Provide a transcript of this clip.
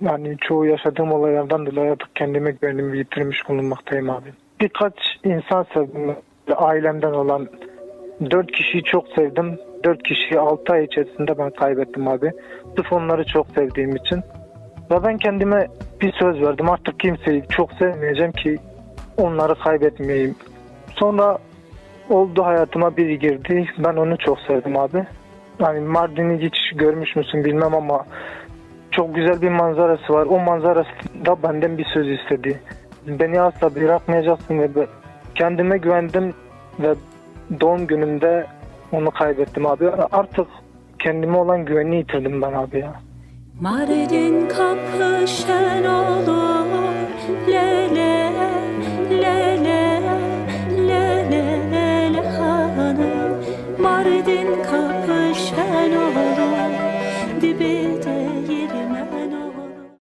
Yani çoğu yaşadığım olaylardan dolayı artık kendime güvenimi yitirmiş bulunmaktayım abi. Birkaç insan sevdim. Ailemden olan dört kişiyi çok sevdim. Dört kişiyi altı ay içerisinde ben kaybettim abi. Sırf onları çok sevdiğim için. Ve ben kendime bir söz verdim. Artık kimseyi çok sevmeyeceğim ki onları kaybetmeyeyim. Sonra oldu hayatıma biri girdi. Ben onu çok sevdim abi. Yani Mardin'i hiç görmüş müsün bilmem ama çok güzel bir manzarası var. O manzarası da benden bir söz istedi. Beni asla bırakmayacaksın ve kendime güvendim ve doğum günümde onu kaybettim abi. Artık kendime olan güveni yitirdim ben abi ya. Mardin kapı şen olur lele lele lele lele hanım Mardin kapı şen olur dibide